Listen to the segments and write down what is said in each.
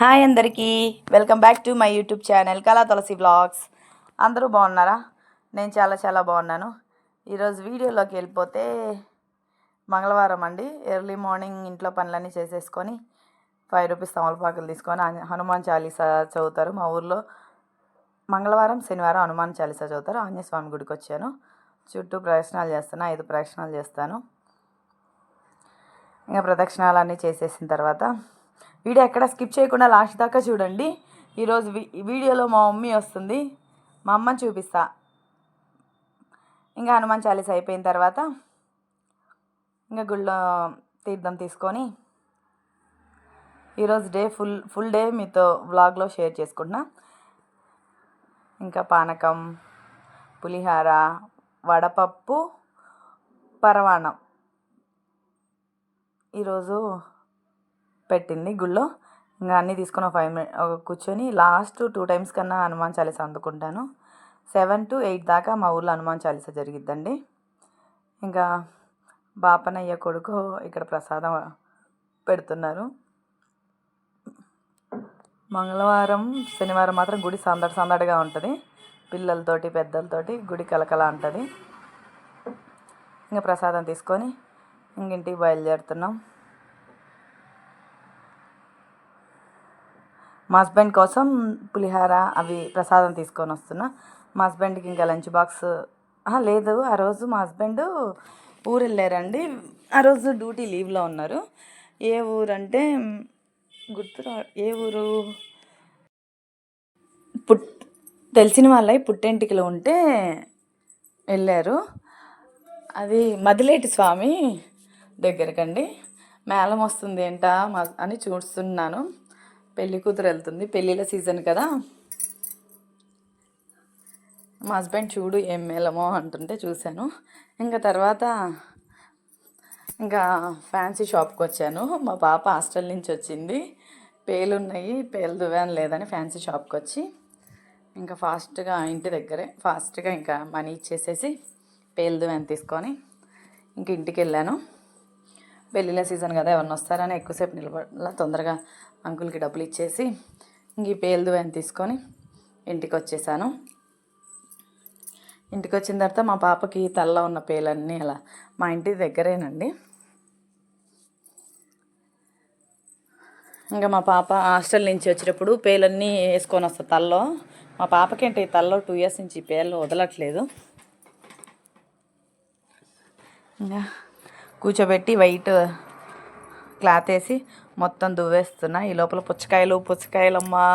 Hi అందరికీ. Welcome back to my YouTube channel Kala Tulasi blogs అందరూ బాగున్నారా? నేను చాలా చాలా బాగున్నాను. ఈరోజు వీడియోలోకి వెళ్ళిపోతే మంగళవారం అండి. ఎర్లీ మార్నింగ్ ఇంట్లో పనులన్నీ చేసేసుకొని ఫైవ్ రూపీస్ తమలపాకులు తీసుకొని హనుమాన్ చాలీసా చదువుతారు. మా ఊర్లో మంగళవారం శనివారం హనుమాన్ చాలీసా చదువుతారు. ఆంజనేయస్వామి గుడికి వచ్చాను. చుట్టూ ప్రదక్షిణాలు చేస్తాను ఐదు ప్రదక్షిణాలు చేస్తాను. ఇంకా ప్రదక్షిణాలన్నీ చేసేసిన తర్వాత వీడియో ఎక్కడ స్కిప్ చేయకుండా లాస్ట్ దాకా చూడండి. ఈరోజు వీడియోలో మా మమ్మీ వస్తుంది. మా అమ్మని చూపిస్తా. ఇంకా హనుమాన్ చాలీస్ అయిపోయిన తర్వాత ఇంకా గుళ్ళో తీర్థం తీసుకొని ఈరోజు డే ఫుల్ ఫుల్ డే మీతో వ్లాగ్లో షేర్ చేసుకుంటున్నా. ఇంకా పానకం పులిహార వడపప్పు పరవాణం. ఈరోజు పెట్టింది గుళ్ళో. ఇంకా అన్నీ తీసుకొని ఒక ఫైవ్ మినిట్ కూర్చొని లాస్ట్ టూ టైమ్స్ కన్నా హనుమాన్ చాలీస అందుకుంటాను. సెవెన్ టు ఎయిట్ దాకా మా ఊర్లో హనుమాన్ చాలీస జరిగిద్దండి. ఇంకా బాపనయ్య కొడుకు ఇక్కడ ప్రసాదం పెడుతున్నారు. మంగళవారం శనివారం మాత్రం గుడి సందడి సందడిగా ఉంటుంది. పిల్లలతోటి పెద్దలతోటి గుడి కలకల ఉంటుంది ఇంకా ప్రసాదం తీసుకొని ఇంకింటికి బయలుదేరుతున్నాం. మా హస్బెండ్ కోసం పులిహార అవి ప్రసాదం తీసుకొని వస్తున్నా. మా హస్బెండ్కి ఇంకా లంచ్ బాక్స్ లేదు. ఆ రోజు మా హస్బెండ్ ఊరు వెళ్ళారండి ఆ రోజు డ్యూటీ లీవ్లో ఉన్నారు. ఏ ఊరు అంటే గుర్తురా ఏ ఊరు? పుట్ తెలిసిన వాళ్ళవి పుట్టెంటికలు ఉంటే వెళ్ళారు. అది మదిలేటి స్వామి దగ్గరకండి. మేళం వస్తుంది ఏంటా మా- అని చూస్తున్నాను. పెళ్ళి కూతురు వెళ్తుంది. పెళ్ళిళ్ళ సీజన్ కదా. మా హస్బెండ్ చూడు ఏం మేలమో అంటుంటే చూశాను. ఇంకా తర్వాత ఇంకా ఫ్యాన్సీ షాప్కి వచ్చాను. మా పాప హాస్టల్ నుంచి వచ్చింది. పేలు ఉన్నాయి పేలు దువ్వాను లేదని ఫ్యాన్సీ షాప్కి వచ్చి ఇంకా ఫాస్ట్గా ఇంటి దగ్గరే ఫాస్ట్గా ఇంకా మనీ ఇచ్చేసేసి పేలు దువ్వాను తీసుకొని ఇంక ఇంటికి వెళ్ళాను. పెళ్ళిళ్ళ సీజన్ కదా ఎవరిని వస్తారని ఎక్కువసేపు నిలబడాల తొందరగా అంకుల్కి డబ్బులు ఇచ్చేసి ఇంక ఈ పేలు అని తీసుకొని ఇంటికి వచ్చేసాను ఇంటికి వచ్చిన తర్వాత మా పాపకి తలలో ఉన్న పేలన్నీ అలా మా ఇంటి దగ్గరేనండి. ఇంకా మా పాప హాస్టల్ నుంచి వచ్చేటప్పుడు పేలన్నీ వేసుకొని వస్తా తల్లో. మా పాపకేంటి తల్లో టూ ఇయర్స్ నుంచి ఈ పేర్లు వదలట్లేదు. ఇంకా కూర్చోబెట్టి వైట్ క్లాత్ వేసి మొత్తం దువ్వేస్తున్నా. ఈ లోపల పుచ్చకాయలు పుచ్చకాయలమ్మా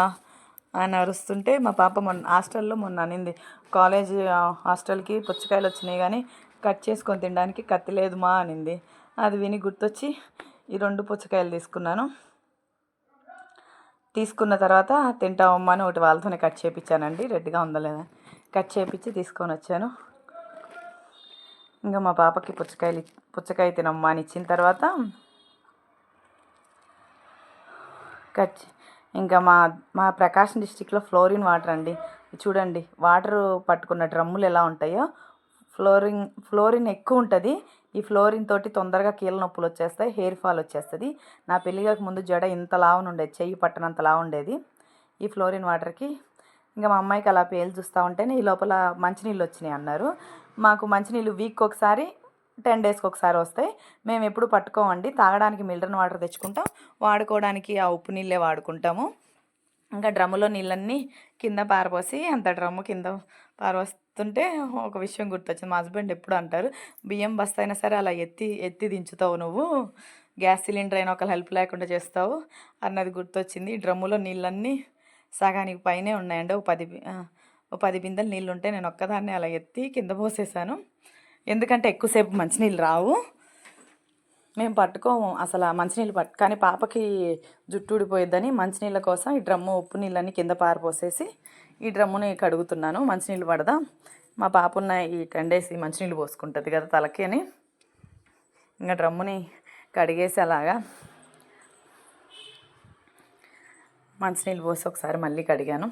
అని అరుస్తుంటే మా పాప మొన్న హాస్టల్లో మొన్న అనింది కాలేజ్ హాస్టల్కి పుచ్చకాయలు వచ్చినాయి కానీ కట్ చేసుకొని తినడానికి కత్తి లేదుమా అనింది. అది విని గుర్తొచ్చి ఈ రెండు పుచ్చకాయలు తీసుకున్నాను. తీసుకున్న తర్వాత తింటామమ్మా అని ఒకటి వాళ్ళతోనే కట్ చేయించానండి రెడ్గా ఉందా లేదా? కట్ చేయించి తీసుకొని వచ్చాను. ఇంకా మా పాపకి పుచ్చకాయలు పుచ్చకాయ తినమ్మా అని ఇచ్చిన తర్వాత కట్ ఇంకా మా మా ప్రకాశం డిస్టిక్లో ఫ్లోరిన్ వాటర్ అండి. చూడండి వాటర్ పట్టుకున్న డ్రమ్ములు ఎలా ఉంటాయో. ఫ్లోరిన్ ఫ్లోరిన్ ఎక్కువ ఉంటుంది. ఈ ఫ్లోరిన్ తోటి తొందరగా కీళ్ళ నొప్పులు వచ్చేస్తాయి హెయిర్ ఫాల్ వచ్చేస్తుంది. నా పెళ్ళికి ముందు జడ ఇంత లావున ఉండేది చెయ్యి పట్టనంత లావు ఉండేది. ఈ ఫ్లోరిన్ వాటర్కి ఇంకా మా అమ్మాయికి అలా పేలు చూస్తూ ఉంటేనే ఈ లోపల మంచినీళ్ళు వచ్చినాయి అన్నారు. మాకు మంచినీళ్ళు వీక్ ఒకసారి టెన్ డేస్కి ఒకసారి వస్తాయి. మేము ఎప్పుడు పట్టుకోమండి. తాగడానికి మిల్డర్న్ వాటర్ తెచ్చుకుంటాం. వాడుకోవడానికి ఆ ఉప్పు నీళ్ళే వాడుకుంటాము. ఇంకా డ్రమ్ములో నీళ్ళన్నీ కింద పారపోసి అంత డ్రమ్ము కింద పారవస్తుంటే ఒక విషయం గుర్తొచ్చింది. మా హస్బెండ్ ఎప్పుడు అంటారు బియ్యం బస్తా అయినా సరే అలా ఎత్తి ఎత్తి దించుతావు నువ్వు. గ్యాస్ సిలిండర్ అయినా ఒకళ్ళు హెల్ప్ లేకుండా చేస్తావు అన్నది గుర్తొచ్చింది. ఈ డ్రమ్ములో నీళ్ళన్నీ సగానికి పైనే ఉన్నాయండి. ఒక పది ఓ పది బిందెలు నీళ్ళు ఉంటే నేను ఒక్కదాన్ని అలా ఎత్తి కింద పోసేసాను. ఎందుకంటే ఎక్కువసేపు మంచినీళ్ళు రావు. మేము పట్టుకోము అసలు మంచినీళ్ళు పట్టు కానీ పాపకి జుట్టు ఊడిపోయిద్దని మంచినీళ్ళ కోసం ఈ డ్రమ్ము ఉప్పు నీళ్ళని కింద పారిపోసేసి ఈ డ్రమ్ముని కడుగుతున్నాను. మంచినీళ్ళు పడదాం? మా పాప ఉన్న ఈ టెన్ డేస్ ఈ మంచినీళ్ళు పోసుకుంటుంది కదా తలకి అని ఇంకా డ్రమ్ముని కడిగేసి అలాగా మంచినీళ్ళు పోసి ఒకసారి మళ్ళీ కడిగాను.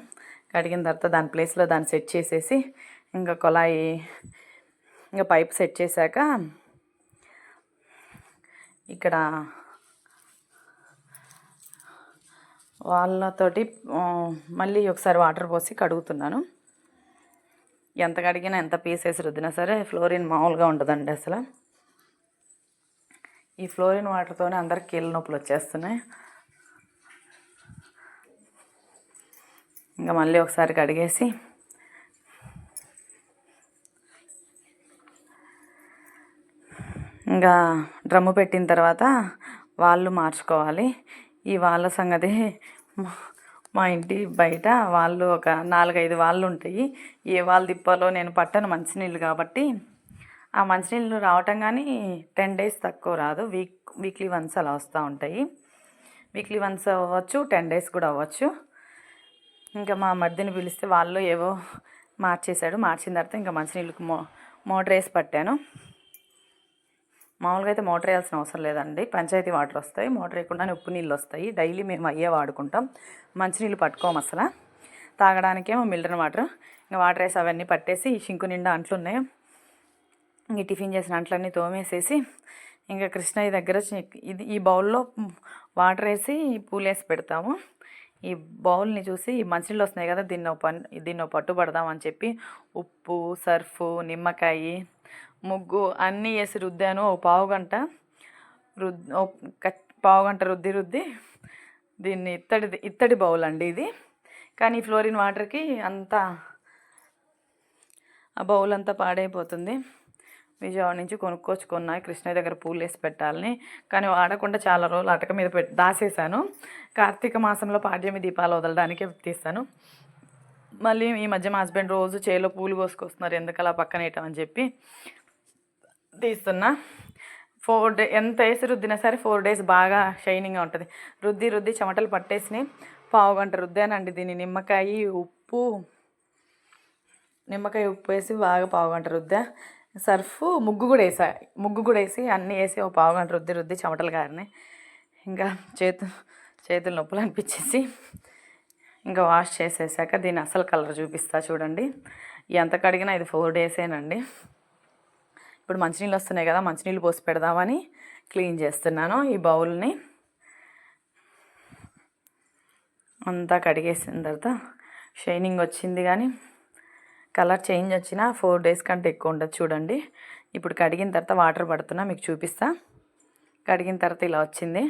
కడిగిన తర్వాత దాని ప్లేస్లో దాన్ని సెట్ చేసేసి ఇంకా కొలాయి ఇంకా పైప్ సెట్ చేశాక ఇక్కడ వాళ్ళతోటి మళ్ళీ ఒకసారి వాటర్ పోసి కడుగుతున్నాను. ఎంత కడిగినా ఎంత పీసేసి రుద్దినా సరే ఫ్లోరిన్ మామూలుగా ఉండదండి అసలు. ఈ ఫ్లోరిన్ వాటర్తోనే అందరికి కీళ్ళ నొప్పులు వచ్చేస్తున్నాయి. ఇంకా మళ్ళీ ఒకసారి కడిగేసి ఇంకా డ్రమ్ము పెట్టిన తర్వాత వాళ్ళు మార్చుకోవాలి. ఈ వాళ్ళ సంగతి మా- ఇంటి బయట వాళ్ళు ఒక నాలుగైదు వాళ్ళు ఉంటాయి. ఏ వాళ్ళు తిప్పాలో నేను పట్టను మంచినీళ్ళు కాబట్టి. ఆ మంచినీళ్ళు రావటం కానీ టెన్ డేస్ తక్కువ రాదు. వీక్ వీక్లీ వన్స్ అలా వస్తూ ఉంటాయి. వీక్లీ వన్స్ అవ్వచ్చు టెన్ డేస్ కూడా అవ్వచ్చు. ఇంకా మా మధ్యని పిలిస్తే వాళ్ళు ఏవో మార్చేశాడు. మార్చిన తర్వాత ఇంకా మంచినీళ్ళకి మో మోటార్ వేసి పట్టాను. మామూలుగా అయితే మోటార్ వేయాల్సిన అవసరం లేదండి. పంచాయతీ వాటర్ వస్తాయి. మోటార్ వేయకుండానే ఉప్పు నీళ్ళు వస్తాయి. డైలీ మేము అయ్యే వాడుకుంటాం. మంచినీళ్ళు పట్టుకోము అసలు. తాగడానికేమో మిల్టన్ వాటర్. ఇంకా వాటర్ వేసి అవన్నీ పట్టేసి షింకు నిండా అంట్లు ఉన్నాయి. ఇంక టిఫిన్ చేసిన అంట్లన్నీ తోమేసేసి ఇంకా కృష్ణయ్య దగ్గర ఇది ఈ బౌల్లో వాటర్ వేసి పూలు వేసి పెడతాము. ఈ బౌల్ని చూసి ఈ మంచినీళ్ళు వస్తున్నాయి కదా దీన్ని ఒక పని దీన్ని పట్టు పడదామని చెప్పి ఉప్పు సర్ఫు నిమ్మకాయ ముగ్గు అన్నీ వేసి రుద్దాను. ఓ పావు గంట రుద్ పావు గంట రుద్ది రుద్ది దీన్ని ఇత్తడి ఇత్తడి బౌల్ అండి ఇది. కానీ ఫ్లోరిన్ వాటర్కి అంతా ఆ బౌల్ అంతా పాడైపోతుంది. విజయవాడ నుంచి కొనుక్కొచ్చుకున్నా కృష్ణయ్య దగ్గర పూలు వేసి పెట్టాలని. కానీ వాడకుండా చాలా రోజులు అటక మీద పెట్టి దాసేసాను. కార్తీక మాసంలో పాడ్యమి దీపాలు వదలడానికి తీస్తాను. మళ్ళీ ఈ మధ్య మా హస్బెండ్ రోజు చేలో పూలు కోసుకొస్తున్నారు. ఎందుకలా పక్కన వేయటం అని చెప్పి తీస్తున్నా. ఫోర్ డే ఎంత వేసి రుద్దినా సరే ఫోర్ డేస్ బాగా షైనింగ్గా ఉంటుంది. రుద్ది రుద్ది చెమటలు పట్టేసినాయి. పావు గంట రుద్దానండి దీన్ని. నిమ్మకాయ ఉప్పు నిమ్మకాయ ఉప్పు వేసి బాగా పావు గంట రుద్దా. సర్ఫ్ ముగ్గు కూడా వేసా. ముగ్గు కూడా వేసి అన్నీ వేసి ఒక పావు గంట రుద్ది రుద్ది చెమటలు గారిని ఇంకా చేతు చేతులు నొప్పులు అనిపించేసి ఇంకా వాష్ చేసేసాక దీని అసలు కలర్ చూపిస్తా చూడండి. ఎంత కడిగినా ఇది ఫోర్ డేసేనండి. ఇప్పుడు మంచినీళ్ళు వస్తున్నాయి కదా మంచినీళ్ళు పోసి పెడదామని క్లీన్ చేస్తున్నాను ఈ బౌల్ని. అంతా కడిగేసిన తర్వాత షైనింగ్ వచ్చింది కానీ కలర్ చేంజ్ వచ్చిన ఫోర్ డేస్ కంటే ఎక్కువ ఉండదు చూడండి. ఇప్పుడు కడిగిన తర్వాత వాటర్ పడుతున్నా మీకు చూపిస్తా. కడిగిన తర్వాత ఇలా వచ్చింది.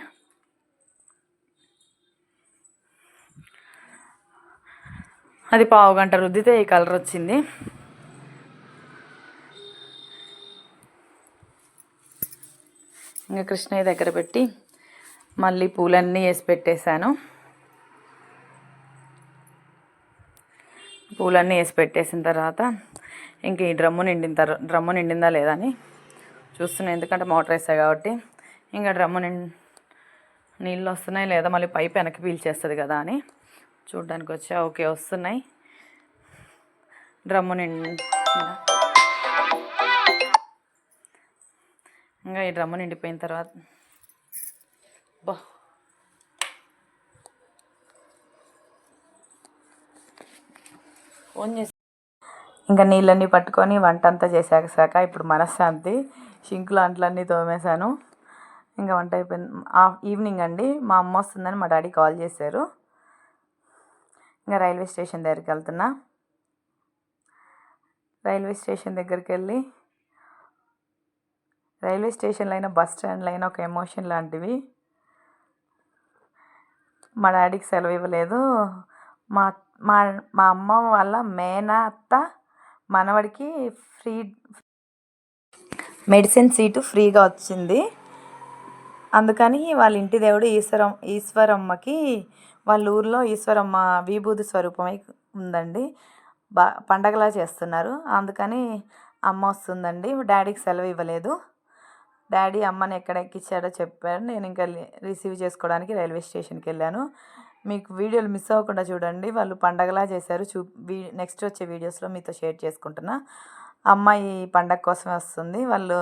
అది పావు గంట రుద్దితే ఈ కలర్ వచ్చింది. ఇంకా కృష్ణయ్య దగ్గర పెట్టి మళ్ళీ పూలన్నీ వేసి పెట్టేశాను. పూలన్నీ వేసి పెట్టేసిన తర్వాత ఇంక ఈ డ్రమ్ము నిండిన తర్వాత డ్రమ్ము నిండిందా లేదా అని చూస్తున్నాను ఎందుకంటే మోటార్ వేస్తాయి కాబట్టి ఇంకా డ్రమ్ము నిండి నీళ్ళు వస్తున్నాయి లేదా మళ్ళీ పైప్ వెనక్కి పీల్చేస్తుంది కదా అని చూడ్డానికి వచ్చా. ఓకే వస్తున్నాయి. డ్రమ్ము నిండి ఇంకా ఈ డ్రమ్ము నిండిపోయిన తర్వాత బా ఫోన్ చేసి ఇంకా నీళ్ళన్నీ పట్టుకొని వంట అంతా చేసాక ఇప్పుడు మనశ్శాంతి షింకులు అంట్లన్నీ తోమేశాను. ఇంకా వంట అయిపోయింది. ఈవినింగ్ అండి. మా అమ్మ వస్తుందని మా డాడీ కాల్ చేశారు. ఇంకా రైల్వే స్టేషన్ దగ్గరికి వెళ్తున్నా. రైల్వే స్టేషన్ దగ్గరికి వెళ్ళి రైల్వే స్టేషన్లో అయినా బస్ స్టాండ్లో అయినా ఒక ఎమోషన్ లాంటివి. మా డాడీకి సెలవు ఇవ్వలేదు. మా మా మా అమ్మ వాళ్ళ మేనత్త మనవడికి ఫ్రీ మెడిసిన్ సీటు ఫ్రీగా వచ్చింది. అందుకని వాళ్ళ ఇంటి దేవుడు ఈశ్వరం ఈశ్వరమ్మకి వాళ్ళ ఊర్లో ఈశ్వరమ్మ విభూతి స్వరూపమై ఉందండి. బా పండగలా చేస్తున్నారు. అందుకని అమ్మ వస్తుందండి. డాడీకి సెలవు ఇవ్వలేదు. డాడీ అమ్మని ఎక్కడ ఎక్కిచ్చాడో చెప్పారు. నేను ఇంకా రిసీవ్ చేసుకోవడానికి రైల్వే స్టేషన్కి వెళ్ళాను. మీకు వీడియోలు మిస్ అవ్వకుండా చూడండి. వాళ్ళు పండగలా చేశారు. చూ నెక్స్ట్ వచ్చే వీడియోస్లో మీతో షేర్ చేసుకుంటున్నా. అమ్మాయి పండగ కోసం వస్తుంది. వాళ్ళు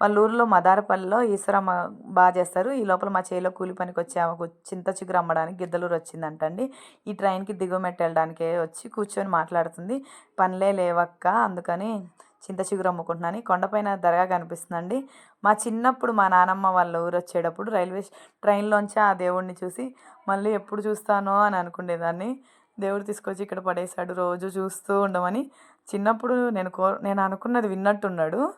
వాళ్ళ ఊర్లో మదారపల్లిలో ఈశ్వరమ్మ బాగా చేస్తారు. ఈ లోపల మా చేలో కూలి పనికి వచ్చి ఆమెకు చింత చిగురు అమ్మడానికి గిద్దలూరు వచ్చిందంటండి. ఈ ట్రైన్కి దిగుమెట్టి వెళ్ళడానికే వచ్చి కూర్చొని మాట్లాడుతుంది. పనులే లేవక్క అందుకని చింత చిగురు అమ్ముకుంటున్నాను కొండపైన దర్గా కనిపిస్తుందండి. మా చిన్నప్పుడు మా నానమ్మ వాళ్ళ ఊరు వచ్చేటప్పుడు రైల్వే ట్రైన్లోంచి ఆ దేవుడిని చూసి మళ్ళీ ఎప్పుడు చూస్తానో అని అనుకునేదాన్ని. దేవుడు తీసుకొచ్చి ఇక్కడ పడేశాడు. రోజు చూస్తూ ఉండమని. చిన్నప్పుడు నేను కో నేను అనుకున్నది విన్నట్టున్నాడు.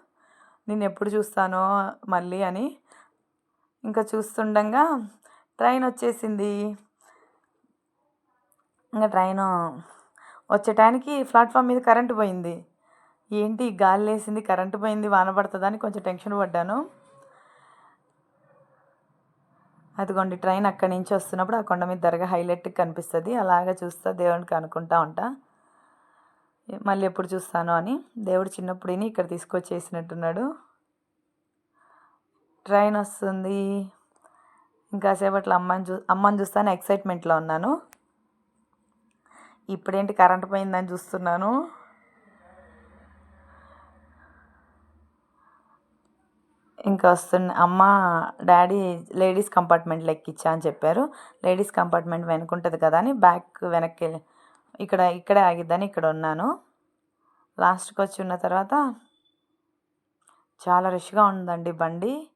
నేను ఎప్పుడు చూస్తానో మళ్ళీ అని. ఇంకా చూస్తుండగా ట్రైన్ వచ్చేసింది. ఇంకా ట్రైను వచ్చే టైంకి ప్లాట్ఫామ్ మీద కరెంటు పోయింది. ఏంటి గాలి లేసింది కరెంటు పోయింది వాన పడుతుందని కొంచెం టెన్షన్ పడ్డాను. అదిగోండి ట్రైన్ అక్కడి నుంచి వస్తున్నప్పుడు ఆ కొండ మీద దర్గా హైలైట్ కనిపిస్తుంది. అలాగ చూస్తా దేవునికి అనుకుంటా ఉంటా. మళ్ళీ ఎప్పుడు చూస్తాను అని. దేవుడు చిన్నప్పుడు ఇక్కడ తీసుకొచ్చేసినట్టున్నాడు. ట్రైన్ వస్తుంది. ఇంకాసేపు అట్లా అమ్మని చూ అమ్మని చూస్తాను ఎక్సైట్మెంట్లో ఉన్నాను. ఇప్పుడేంటి కరెంట్ పోయిందని చూస్తున్నాను. ఇంకా వస్తున్న అమ్మ డాడీ లేడీస్ కంపార్ట్మెంట్లో ఎక్కిచ్చా అని చెప్పారు. లేడీస్ కంపార్ట్మెంట్ వెనుకుంటుంది కదా అని బ్యాక్ వెనక్కి ఇక్కడ ఇక్కడే ఆగిద్దని ఇక్కడ ఉన్నాను. లాస్ట్కి వచ్చి ఉన్న తర్వాత చాలా రష్గా ఉందండి బండి.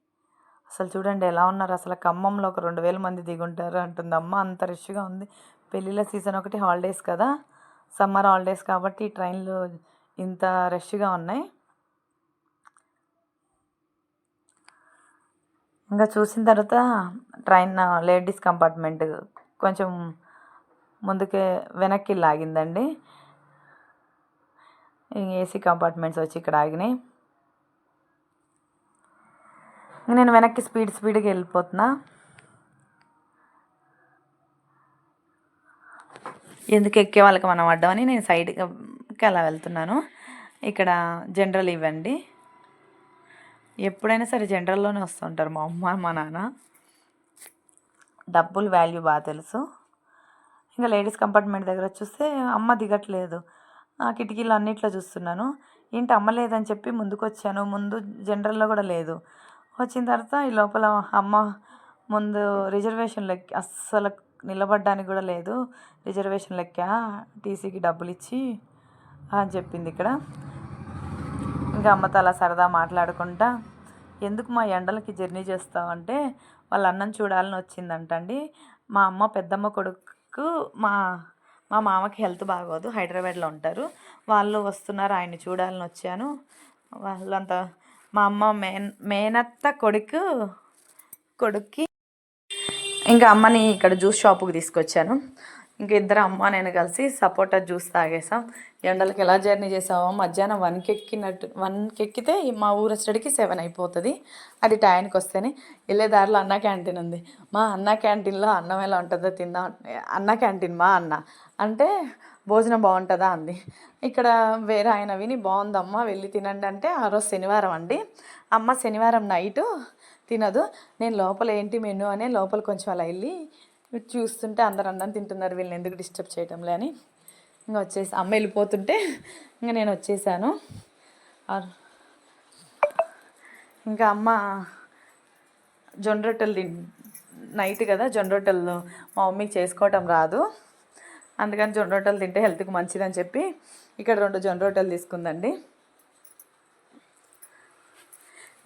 అసలు చూడండి ఎలా ఉన్నారు. అసలు ఖమ్మంలో ఒక రెండు వేల మంది దిగుంటారు అంటుంది అమ్మ. అంత రష్గా ఉంది. పెళ్ళిళ్ళ సీజన్ ఒకటి హాలిడేస్ కదా. సమ్మర్ హాలిడేస్ కాబట్టి ట్రైన్లు ఇంత రష్గా ఉన్నాయి. ఇంకా చూసిన తర్వాత ట్రైన్ లేడీస్ కంపార్ట్మెంట్ కొంచెం ముందుకే వెనక్కి లాగిందండి. ఏసీ కంపార్ట్మెంట్స్ వచ్చి ఇక్కడ ఆగినాయి. నేను వెనక్కి స్పీడ్ స్పీడ్గా వెళ్ళిపోతున్నా. ఎందుకు ఎక్కే వాళ్ళకి మనం అడ్డమని నేను సైడ్కి అలా వెళ్తున్నాను. ఇక్కడ జనరల్ ఇవ్వండి. ఎప్పుడైనా సరే జనరల్లోనే వస్తుంటారు మా అమ్మ మా నాన్న. డబ్బులు వాల్యూ బాగా తెలుసు. ఇంకా లేడీస్ కంపార్ట్మెంట్ దగ్గర చూస్తే అమ్మ దిగట్లేదు. ఆ కిటికీలు అన్నిట్లో చూస్తున్నాను. ఏంటి అమ్మ లేదని చెప్పి ముందుకు వచ్చాను ముందు జనరల్లో కూడా లేదు. వచ్చిన తర్వాత ఈ లోపల అమ్మ ముందు రిజర్వేషన్ లెక్క అస్సలు నిలబడడానికి కూడా లేదు. రిజర్వేషన్ లెక్క టీసీకి డబ్బులు ఇచ్చి అని చెప్పింది ఇక్కడ. ఇంకా అమ్మతో అలా సరదా మాట్లాడుకుంటా ఎందుకు మా ఎండలకి జర్నీ చేస్తావంటే వాళ్ళ అన్నం చూడాలని వచ్చిందంటండి. మా అమ్మ పెద్దమ్మ కొడుకు మా మా మామకి హెల్త్ బాగోదు హైదరాబాద్లో ఉంటారు. వాళ్ళు వస్తున్నారు ఆయన చూడాలని వచ్చాను. వాళ్ళంతా మా అమ్మ మేన్ మేనత్త కొడుకు కొడుక్కి ఇంకా అమ్మని ఇక్కడ జ్యూస్ షాపుకి తీసుకొచ్చాను. ఇంక ఇద్దరు అమ్మ నేను కలిసి సపోటా జ్యూస్ తాగేసాం. ఎండలకి ఎలా జర్నీ చేసామో మధ్యాహ్నం వన్కి ఎక్కినట్టు వన్కి ఎక్కితే మా ఊరు వచ్చేటికి సెవెన్ అయిపోతుంది. అది టైంకి వస్తేనే వెళ్ళే దారిలో అన్న క్యాంటీన్ ఉంది. మా అన్న క్యాంటీన్లో అన్నం ఎలా ఉంటుందో తిందాం అన్న క్యాంటీన్ మా అన్న. అంటే భోజనం బాగుంటుందా అంది. ఇక్కడ వేరే ఆయన విని బాగుందమ్మా వెళ్ళి తినండి అంటే ఆ రోజు శనివారం అండి. అమ్మ శనివారం నైటు తినదు. నేను లోపల ఏంటి మెను అనే లోపల కొంచెం అలా వెళ్ళి చూస్తుంటే అందరు అన్నం తింటున్నారు వీళ్ళని ఎందుకు డిస్టర్బ్ చేయటంలే అని. ఇంకా వచ్చేసి అమ్మ వెళ్ళిపోతుంటే ఇంకా నేను వచ్చేసాను. ఇంకా అమ్మ జొండ రొట్టెలు తిన్ నైట్ కదా జొన్న రొట్టెలు మా మమ్మీకి చేసుకోవటం రాదు. అందుకని జొన్న రొట్టెలు తింటే హెల్త్కి మంచిదని చెప్పి ఇక్కడ రెండు జొన్న రొట్టెలు తీసుకుందండి.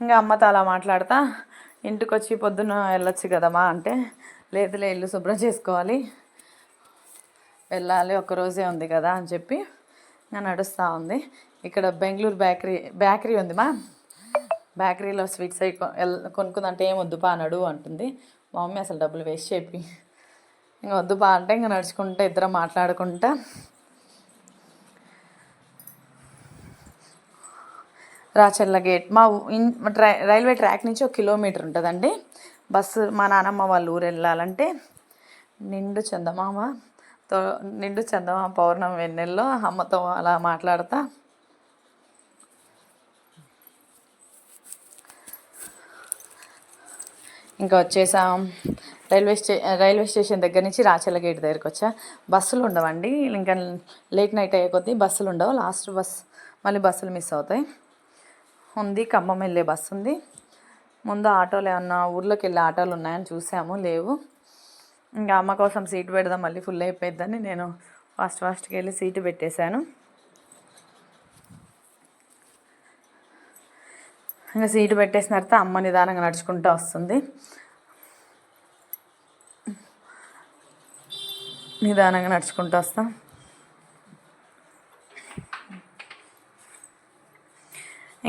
ఇంకా అమ్మతో అలా మాట్లాడతా ఇంటికి వచ్చి పొద్దున్న వెళ్ళొచ్చు కదమ్మా అంటే లేదులే ఇల్లు శుభ్రం చేసుకోవాలి. వెళ్ళాలి ఒక్కరోజే ఉంది కదా అని చెప్పి ఇంకా నడుస్తూ ఉంది. ఇక్కడ బెంగళూరు బేకరీ బేకరీ ఉంది మా. బేకరీలో స్వీట్స్ అయి కొనుక్కుందంటే ఏం వద్దుపా నడు అంటుంది. మా మమ్మీ అసలు డబ్బులు వేస్ట్ చెప్పి ఇంకా వద్దు పా అంటే ఇంకా నడుచుకుంటా ఇద్దరం మాట్లాడుకుంటా. రాచర్ల గేట్. మా రైల్వే ట్రాక్ నుంచి ఒక కిలోమీటర్ ఉంటుందండి. బస్సు మా నానమ్మ వాళ్ళ ఊరు వెళ్ళాలంటే నిండు చందమామ తో నిండు చందమామ పౌర్ణమి వెన్నెల్లో అమ్మతో అలా మాట్లాడతా. ఇంకా వచ్చేసాం. రైల్వే స్టే రైల్వే స్టేషన్ దగ్గర నుంచి రాచర్ల గేట్ దగ్గరికి వచ్చా. బస్సులు ఉండవండి. ఇంకా లేట్ నైట్ అయ్యే కొద్దీ బస్సులు ఉండవు. లాస్ట్ బస్ మళ్ళీ బస్సులు మిస్ అవుతాయి. ఉంది ఖమ్మం వెళ్ళే బస్సు ఉంది ముందు ఆటోలు ఏమన్నా ఊర్లోకి వెళ్ళే ఆటోలు ఉన్నాయని చూసాము లేవు. ఇంకా అమ్మ కోసం సీటు పెడదాం మళ్ళీ ఫుల్ అయిపోయిద్దని నేను ఫాస్ట్ ఫాస్ట్కి వెళ్ళి సీటు పెట్టేశాను. ఇంకా సీటు పెట్టేసిన తర్వాత అమ్మ నిదానంగా నడుచుకుంటూ వస్తుంది. నిదానంగా నడుచుకుంటూ వస్తాం.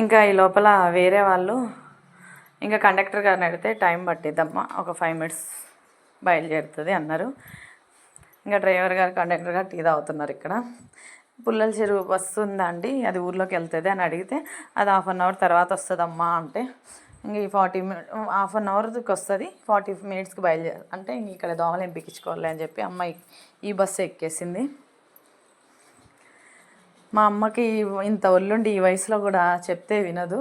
ఇంకా ఈ లోపల వేరే వాళ్ళు ఇంకా కండక్టర్ గారిని అడిగితే టైం పట్టిద్దమ్మా ఒక ఫైవ్ మినిట్స్ బయలుదేరుతుంది అన్నారు. ఇంకా డ్రైవర్ గారు కండక్టర్ గారు టీ తాగుతున్నారు ఇక్కడ. పుల్లల చెరువు బస్సు ఉందా అండి అది ఊర్లోకి వెళ్తుంది అని అడిగితే అది హాఫ్ అన్ అవర్ తర్వాత వస్తుందమ్మా అంటే ఇంక ఈ ఫార్టీ మినిట్ హాఫ్ అన్ అవర్కి వస్తుంది ఫార్టీ మినిట్స్కి బయలుదేరు అంటే ఇంక ఇక్కడ దోమలు ఎంపికించుకోవాలి అని చెప్పి అమ్మాయి ఈ బస్సు ఎక్కేసింది. మా అమ్మకి ఇంత ఒళ్ళుండి ఈ వయసులో కూడా చెప్తే వినదు.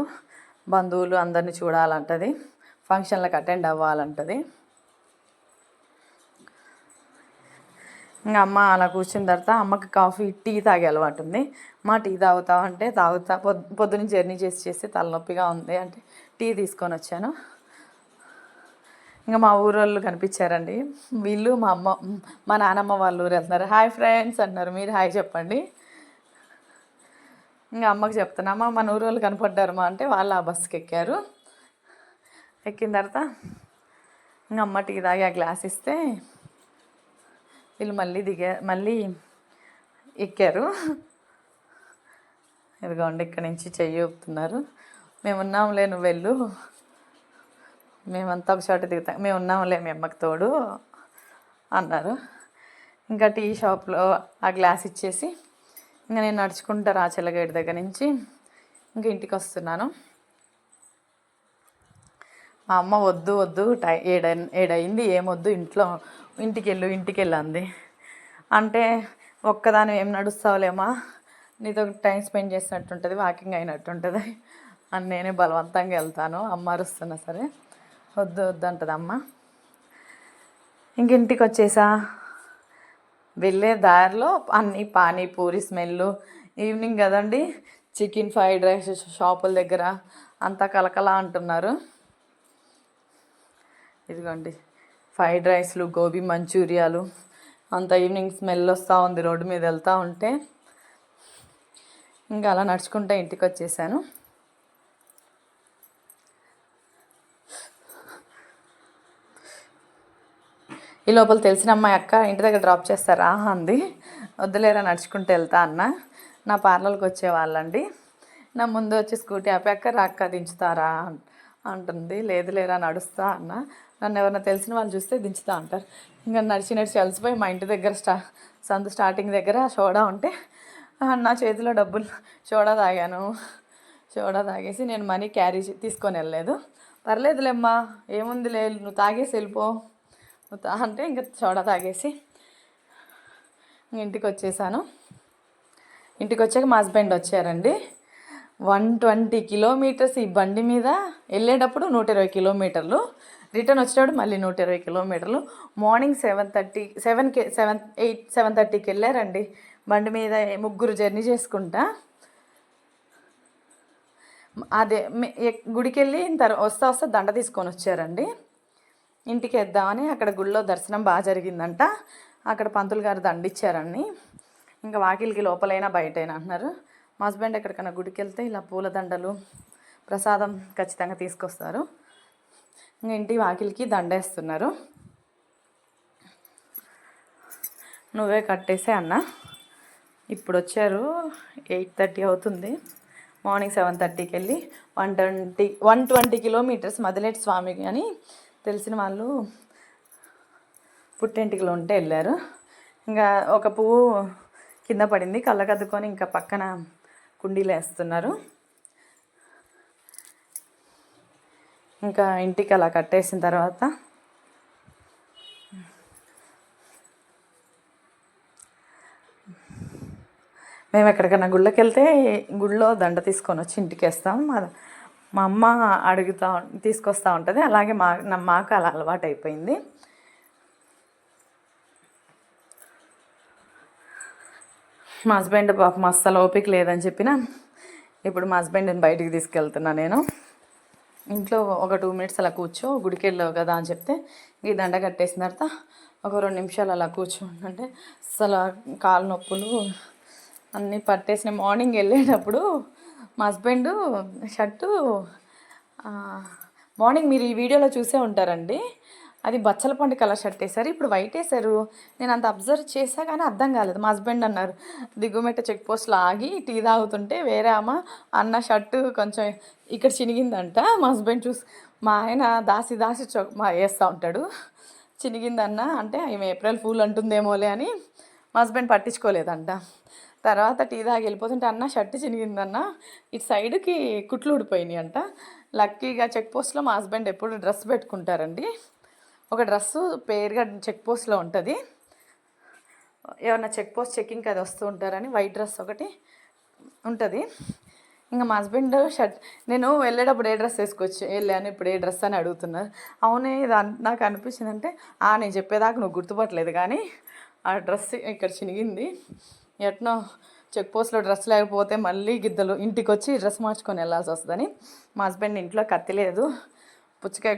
బంధువులు అందరిని చూడాలంటది. ఫంక్షన్లకు అటెండ్ అవ్వాలంటది. ఇంకా అమ్మ అలా కూర్చున్న తర్వాత అమ్మకి కాఫీ టీ తాగే అలవాటు ఉంది. మా టీ తాగుతావు అంటే తాగుతా పొద్దు పొద్దున్న జర్నీ చేసి చేస్తే తలనొప్పిగా ఉంది అంటే టీ తీసుకొని వచ్చాను. ఇంకా మా ఊరోళ్ళు కనిపించారండి. వీళ్ళు మా అమ్మ మా నానమ్మ వాళ్ళ ఊరు వెళ్తున్నారు. హాయ్ ఫ్రెండ్స్ అన్నారు. మీరు హాయ్ చెప్పండి. ఇంకా అమ్మకి చెప్తున్నామా అమ్మ మన ఊరు కనపడ్డారు కనపడ్డారమ్మా అంటే వాళ్ళు ఆ బస్సుకి ఎక్కారు. ఎక్కిన తర్వాత ఇంకా అమ్మ టీ తాగి ఆ గ్లాస్ ఇస్తే వీళ్ళు మళ్ళీ దిగా మళ్ళీ ఎక్కారు. ఇదిగోండి ఇక్కడ నుంచి చెయ్యి ఊపుతున్నారు. మేమున్నాంలే నువ్వు వెళ్ళు. మేమంతా ఒక చోట దిగుతాం మేము ఉన్నాంలే మీ అమ్మకి తోడు అన్నారు. ఇంకా టీ షాప్లో ఆ గ్లాస్ ఇచ్చేసి ఇంకా నేను నడుచుకుంటా రాచల్ల గేట్ దగ్గర నుంచి ఇంకా ఇంటికి వస్తున్నాను. మా అమ్మ వద్దు వద్దు టై ఏడ ఏడైంది ఏమొద్దు ఇంట్లో ఇంటికి వెళ్ళు ఇంటికి వెళ్ళంది అంటే ఒక్కదాని ఏం నడుస్తావులేమా? నీతో టైం స్పెండ్ చేసినట్టు ఉంటుంది వాకింగ్ అయినట్టు ఉంటుంది అని నేనే బలవంతంగా వెళ్తాను అమ్మ అరుస్తున్నా సరే. వద్దు వద్దు అంటుంది అమ్మ ఇంక ఇంటికి వచ్చేసా వెళ్ళే దారిలో అన్ని పానీపూరి స్మెల్ ఈవినింగ్ కదండి చికెన్ ఫ్రైడ్ రైస్ షాపుల దగ్గర అంతా కలకలా అంటున్నారు. ఇదిగోండి ఫ్రైడ్ రైస్లు గోబీ మంచూరియాలు అంత ఈవినింగ్ స్మెల్ వస్తూ ఉంది రోడ్డు మీద వెళ్తూ ఉంటే. ఇంకా అలా నడుచుకుంటూ ఇంటికి వచ్చేసాను. ఈ లోపల తెలిసిన అమ్మాయి అక్క ఇంటి దగ్గర డ్రాప్ చేస్తారా? అంది. వద్దులేరా నడుచుకుంటూ వెళ్తా అన్న. నా పార్లర్కి వచ్చే వాళ్ళండి. నా ముందు వచ్చి స్కూటీ ఆపి అక్క రాక్క దించుతారా? అంటుంది. లేదు లేరా నడుస్తా అన్న. నన్ను ఎవరైనా తెలిసిన వాళ్ళు చూస్తే దించుతా అంటారు. ఇంకా నడిచి నడిచి అలసిపోయి మా ఇంటి దగ్గర స్టా సందు స్టార్టింగ్ దగ్గర సోడా ఉంటే నా చేతిలో డబ్బులు సోడా తాగాను. సోడా తాగేసి నేను మనీ క్యారీ చే- తీసుకొని వెళ్ళలేదు. పర్లేదులేమ్మా ఏముంది లే నువ్వు తాగేసి వెళ్ళిపో. అంటే ఇంకా సోడా తాగేసి ఇంటికి వచ్చేసాను ఇంటికి వచ్చాక మా హస్బెండ్ వచ్చారండి. వన్ ట్వంటీ కిలోమీటర్స్ ఈ బండి మీద వెళ్ళేటప్పుడు నూట ఇరవై కిలోమీటర్లు. రిటర్న్ వచ్చేటప్పుడు మళ్ళీ నూట ఇరవై కిలోమీటర్లు. మార్నింగ్ సెవెన్ థర్టీ సెవెన్కి సెవెన్ ఎయిట్ సెవెన్ థర్టీకి వెళ్ళారండి. బండి మీద ముగ్గురు జర్నీ చేసుకుంటా. అదే గుడికి వెళ్ళి తర్వాత వస్తా వస్తా దండ తీసుకొని వచ్చారండి. ఇంటికి వేద్దామని అక్కడ గుళ్ళో దర్శనం బాగా జరిగిందంట. అక్కడ పంతులు గారు దండిచ్చారని ఇంకా వాకిలికి లోపలైనా బయటైనా అంటున్నారు. మా హస్బెండ్ ఎక్కడికైనా గుడికి వెళ్తే ఇలా పూల దండలు ప్రసాదం ఖచ్చితంగా తీసుకొస్తారు. ఇంకా ఇంటి వాకిలికి దండేస్తున్నారు. నువ్వే కట్టేసే అన్న. ఇప్పుడు వచ్చారు ఎయిట్ థర్టీ అవుతుంది. మార్నింగ్ సెవెన్ థర్టీకి వెళ్ళి one twenty one twenty kilometres Madileti Swami అని తెలిసిన వాళ్ళు పుట్టింటికిలో ఉంటే వెళ్ళారు. ఇంకా ఒక పువ్వు కింద పడింది. కళ్ళకద్దుకొని ఇంకా పక్కన కుండీలు వేస్తున్నారు. ఇంకా ఇంటికి అలా కట్టేసిన తర్వాత మేము ఎక్కడికైనా గుళ్ళకి వెళ్తే గుళ్ళో దండ తీసుకొని వచ్చి ఇంటికి వేస్తాం. మా- అమ్మ అడుగుతా తీసుకొస్తూ ఉంటుంది. అలాగే మా నా- మాకు అలా అలవాటు అయిపోయింది. మా హస్బెండ్ పాపం అస్సలు ఓపిక లేదని చెప్పిన ఇప్పుడు మా హస్బెండ్ని బయటికి తీసుకెళ్తున్నా నేను. ఇంట్లో ఒక టూ మినిట్స్ అలా కూర్చో గుడికి వెళ్ళావు కదా అని చెప్తే ఈ దండ కట్టేసిన తర్వాత ఒక రెండు నిమిషాలు అలా కూర్చో. అసలు కాలు నొప్పులు అన్నీ పట్టేసిన మార్నింగ్ వెళ్ళేటప్పుడు మా హస్బెండ్ షర్టు మార్నింగ్ మీరు ఈ వీడియోలో చూసే ఉంటారండి. అది బచ్చలపండు కలర్ షర్ట్ వేశారు. ఇప్పుడు వైట్ వేశారు. నేను అంత అబ్జర్వ్ చేశా కానీ అర్థం కాలేదు. మా హస్బెండ్ అన్నారు దిగుమెట్ట చెక్ పోస్ట్లో ఆగి టీ తాగుతుంటే వేరే అమ్మ అన్న షర్టు కొంచెం ఇక్కడ చినిగిందంట. మా హస్బెండ్ చూసి మా ఆయన దాసి దాసి చొ మా వేస్తూ ఉంటాడు. చినిగిందన్న అంటే ఆమె ఏప్రిల్ ఫూల్ అంటుందేమోలే అని మా హస్బెండ్ పట్టించుకోలేదంట. తర్వాత టీ తాగి వెళ్ళిపోతుంటే అన్న షర్ట్ చినిగిందన్న ఇటు సైడ్కి కుట్లు ఊడిపోయినాయి అంట. లక్కీగా చెక్ పోస్ట్లో మా హస్బెండ్ ఎప్పుడు డ్రెస్ పెట్టుకుంటారండి. ఒక డ్రెస్సు పేరుగా చెక్ పోస్ట్లో ఉంటుంది. ఏమన్నా చెక్ పోస్ట్ చెకింగ్కి అది వస్తూ ఉంటారని వైట్ డ్రెస్ ఒకటి ఉంటుంది. ఇంకా మా హస్బెండ్ షర్ట్ నేను వెళ్ళేటప్పుడు ఏ డ్రెస్ వేసుకొచ్చి వెళ్ళాను ఇప్పుడు ఏ డ్రెస్ అని అడుగుతున్నారు అవునే ఇది నాకు అనిపించింది అంటే ఆ నేను చెప్పేదాకా నువ్వు గుర్తుపట్టలేదు కానీ ఆ డ్రెస్ ఇక్కడ చినిగింది. ఎట్నో చెక్ పోస్ట్లో డ్రెస్ లేకపోతే మళ్ళీ గిద్దలు ఇంటికి వచ్చి డ్రెస్ మార్చుకొని వెళ్ళాల్సి వస్తుందని. మా హస్బెండ్ ఇంట్లో కత్తి లేదు పుచ్చకాయ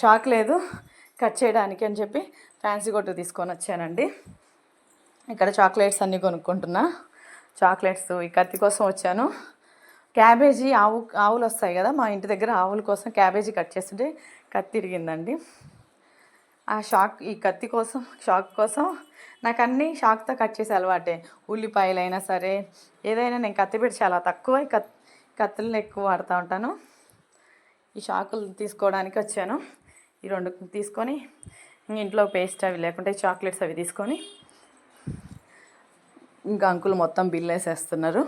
షాక్ లేదు కట్ చేయడానికి అని చెప్పి ఫ్యాన్సీ కొట్టు తీసుకొని వచ్చానండి. ఇక్కడ చాక్లెట్స్ అన్నీ కొనుక్కుంటున్నా. చాక్లెట్స్ ఈ కత్తి కోసం వచ్చాను. క్యాబేజీ ఆవు ఆవులు వస్తాయి కదా మా ఇంటి దగ్గర ఆవుల కోసం క్యాబేజీ కట్ చేస్తుంటే కత్తి తిరిగిందండి ఆ షాక్ ఈ కత్తి కోసం షాక్ కోసం నాకు అన్నీ షాక్తో కట్ చేసే అలవాటే. ఉల్లిపాయలైనా సరే ఏదైనా నేను కత్తి పెట్టి చాలా తక్కువ కత్ కత్తులను ఎక్కువ వాడుతూ ఉంటాను. ఈ షాకులు తీసుకోవడానికి వచ్చాను. ఈ రెండు తీసుకొని ఇంట్లో పేస్ట్ అవి లేకుంటే చాక్లెట్స్ అవి తీసుకొని ఇంకా అంకుల్ మొత్తం బిల్ వేసేస్తున్నారు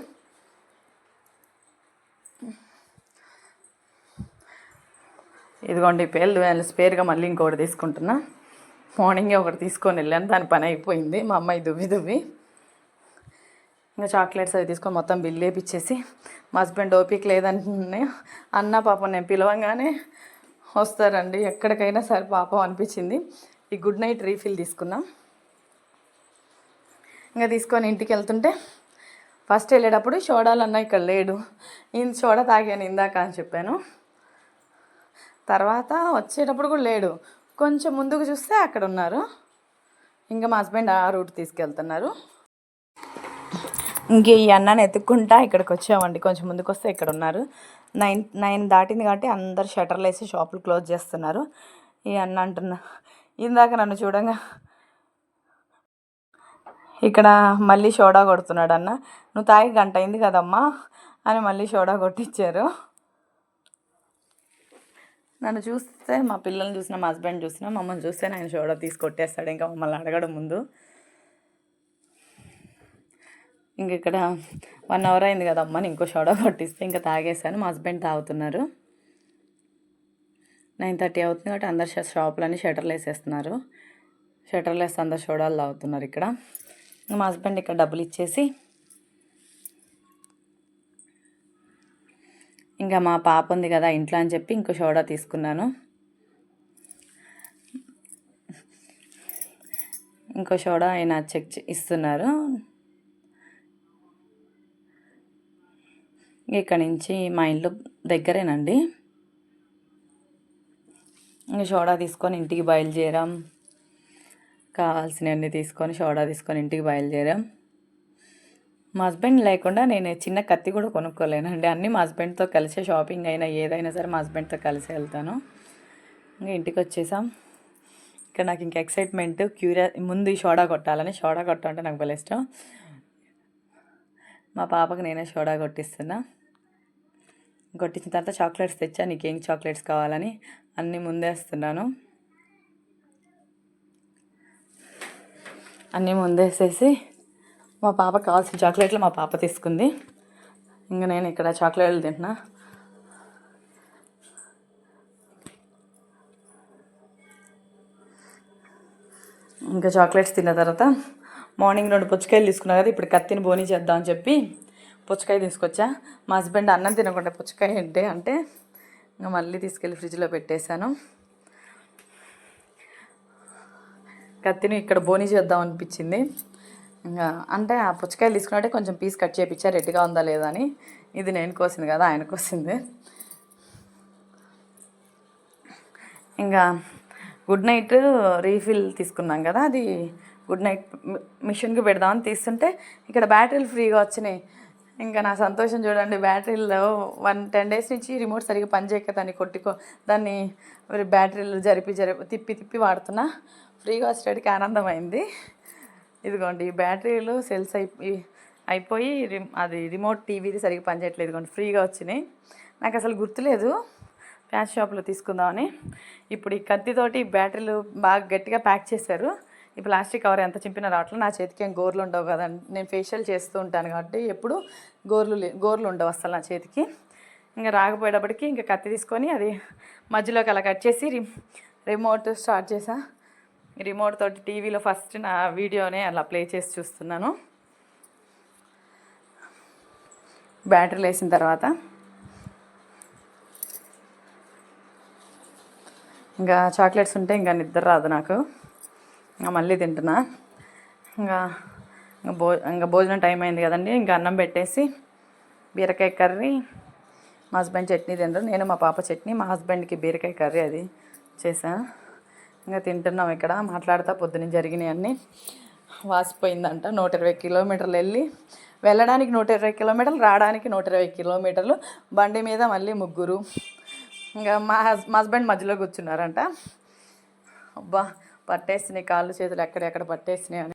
ఇదిగోండి పేర్లు స్పేర్గా మళ్ళీ ఇంకొకటి తీసుకుంటున్నా. మార్నింగే ఒకటి తీసుకొని వెళ్ళాను. దాని పని అయిపోయింది. మా అమ్మాయి దువ్వి దువ్వి. ఇంకా చాక్లెట్స్ అవి తీసుకొని మొత్తం బిల్ వేపిచ్చేసి మా హస్బెండ్ ఓపిక లేదంటే అన్న పాపం నేను పిలవంగానే వస్తారండి. ఎక్కడికైనా సరే పాపం అనిపించింది. ఈ గుడ్ నైట్ రీఫిల్ తీసుకున్నాం ఇంకా తీసుకొని ఇంటికి వెళ్తుంటే ఫస్ట్ వెళ్ళేటప్పుడు సోడాలు అన్న ఇక్కడ లేడు. ఈ సోడా తాగాను ఇందాక అని చెప్పాను. తర్వాత వచ్చేటప్పుడు కూడా లేడు. కొంచెం ముందుకు చూస్తే అక్కడ ఉన్నారు. ఇంకా మా హస్బెండ్ ఆ రూట్ తీసుకెళ్తున్నారు. ఇంక ఈ అన్నని ఎత్తుక్కుంటా ఇక్కడికి వచ్చామండి. కొంచెం ముందుకు వస్తే ఇక్కడ ఉన్నారు. నైన్ నైన్ దాటింది కాబట్టి అందరు షటర్లు వేసి షాపులు క్లోజ్ చేస్తున్నారు. ఈ అన్న అంటున్నా ఇందాక నన్ను చూడంగా ఇక్కడ మళ్ళీ షోడా కొడుతున్నాడు అన్న. నువ్వు తాగి గంట అయింది కదమ్మా అని మళ్ళీ షోడా కొట్టించారు నన్ను చూస్తే మా పిల్లల్ని చూసిన మా హస్బెండ్ చూసిన మమ్మల్ని చూస్తే ఆయన షోడో తీసి కొట్టేస్తాడు. ఇంకా మమ్మల్ని అడగడం ముందు. ఇంక ఇక్కడ వన్ అవర్ అయింది కదా అమ్మని ఇంకో షోడో కొట్టిస్తే ఇంకా తాగేసాను మా హస్బెండ్ తాగుతున్నారు. నైన్ థర్టీ అవుతుంది కాబట్టి అందరు షాపులన్నీ షటర్లు వేసేస్తున్నారు. షటర్లు వేస్తే అందరు షోడాలు తాగుతున్నారు ఇక్కడ. ఇంకా మా హస్బెండ్ ఇక్కడ డబ్బులు ఇచ్చేసి ఇంకా మా పాప ఉంది కదా ఇంట్లో అని చెప్పి ఇంకో సోడా తీసుకున్నాను. ఇంకో సోడా ఆయన చెక్ ఇస్తున్నారు. ఇక్కడ నుంచి మా ఇంట్లో దగ్గరేనండి. ఇంకా సోడా తీసుకొని ఇంటికి బయలుదేరాం. కావాల్సినవన్నీ తీసుకొని సోడా తీసుకొని ఇంటికి బయలుదేరాం. మా హస్బెండ్ లేకుండా నేను చిన్న కత్తి కూడా కొనుక్కోలేనండి. అన్నీ మా హస్బెండ్తో కలిసే షాపింగ్ అయినా ఏదైనా సరే మా హస్బెండ్తో కలిసి వెళ్తాను. ఇంకా ఇంటికి వచ్చేసాం. ఇక్కడ నాకు ఇంక ఎక్సైట్మెంట్ క్యూరియా ముందు ఈ సోడా కొట్టాలని. సోడా కొట్టాలంటే నాకు భలే ఇష్టం. మా పాపకు నేనే సోడా కొట్టిస్తున్నా. కొట్టించిన తర్వాత చాక్లెట్స్ తెచ్చా నీకేం చాక్లెట్స్ కావాలని అన్నీ ముందేస్తున్నాను అన్నీ ముందేసేసి మా పాప కావాల్సిన చాక్లెట్లు మా పాప తీసుకుంది. ఇంకా నేను ఇక్కడ చాక్లెట్లు తింటున్నా. ఇంకా చాక్లెట్స్ తిన్న తర్వాత మార్నింగ్ రెండు పుచ్చకాయలు తీసుకున్నా కదా ఇప్పుడు కత్తిని బోని చేద్దాం అని చెప్పి పుచ్చకాయ తీసుకొచ్చా. మా హస్బెండ్ అన్నం తినకుండా పుచ్చకాయ ఏంటి అంటే ఇంకా మళ్ళీ తీసుకెళ్ళి ఫ్రిడ్జ్లో పెట్టేశాను. కత్తిని ఇక్కడ బోని చేద్దాం అనిపించింది. అంటే ఆ పుచ్చకాయలు తీసుకున్నట్టే కొంచెం పీస్ కట్ చేయించా రెడ్డిగా ఉందా లేదా అని. ఇది నేను కోసింది కదా ఆయన కోసింది. ఇంకా గుడ్ నైట్ రీఫిల్ తీసుకున్నాం కదా అది గుడ్ నైట్ మిషన్కి పెడదామని తీస్తుంటే ఇక్కడ బ్యాటరీలు ఫ్రీగా వచ్చినాయి. ఇంకా నా సంతోషం చూడండి బ్యాటరీలో వన్ టెన్ డేస్ నుంచి రిమోట్ సరిగ్గా పనిచేయక దాన్ని కొట్టుకో దాన్ని బ్యాటరీలు జరిపి జరిపి తిప్పి తిప్పి వాడుతున్నా. ఫ్రీగా వచ్చేటికి ఆనందమైంది. ఇదిగోండి ఈ బ్యాటరీలు సెల్స్ అయిపోయి అయిపోయి అది రిమోట్ టీవీది సరిగ్గా పనిచేయట్లేదు ఇదిగోండి ఫ్రీగా వచ్చినాయి. నాకు అసలు గుర్తులేదు. ప్యాన్ షాప్లో తీసుకుందామని. ఇప్పుడు ఈ కత్తితోటి బ్యాటరీలు బాగా గట్టిగా ప్యాక్ చేశారు. ఈ ప్లాస్టిక్ కవర్ ఎంత చింపినా రావట్లేదు. నా చేతికి ఏం గోర్లు ఉండవు కదండి నేను ఫేషియల్ చేస్తూ ఉంటాను కాబట్టి ఎప్పుడు గోర్లు లే- గోర్లు ఉండవు అసలు నా చేతికి. ఇంకా రాకపోయేటప్పటికి ఇంకా కత్తి తీసుకొని అది మధ్యలోకి అలా కట్ చేసి రి రిమోట్ స్టార్ట్ చేసా. రిమోట్ తోటి టీవీలో ఫస్ట్ నా వీడియోనే అలా ప్లే చేసి చూస్తున్నాను. బ్యాటరీలు వేసిన తర్వాత. ఇంకా చాక్లెట్స్ ఉంటే ఇంకా నిద్ర రాదు నాకు. ఇంకా మళ్ళీ తింటున్నా. ఇంకా ఇంకా భో ఇంకా భోజనం టైం అయింది కదండి. ఇంకా అన్నం పెట్టేసి బీరకాయ కర్రీ మా హస్బెండ్ చట్నీ తింటారు. నేను మా పాప చట్నీ మా హస్బెండ్కి బీరకాయ కర్రీ అది చేశాను ఇంకా తింటున్నాం ఇక్కడ. మాట్లాడతా పొద్దున జరిగినాయన్నీ వాసిపోయిందంట. నూట ఇరవై కిలోమీటర్లు వెళ్ళి వెళ్ళడానికి నూట ఇరవై కిలోమీటర్లు రావడానికి నూట ఇరవై కిలోమీటర్లు. బండి మీద మళ్ళీ ముగ్గురు. ఇంకా మా హస్ మా హస్బెండ్ మధ్యలో కూర్చున్నారంట. అబ్బా పట్టేసినాయి కాళ్ళు చేతులు ఎక్కడెక్కడ పట్టేసినాయి అని.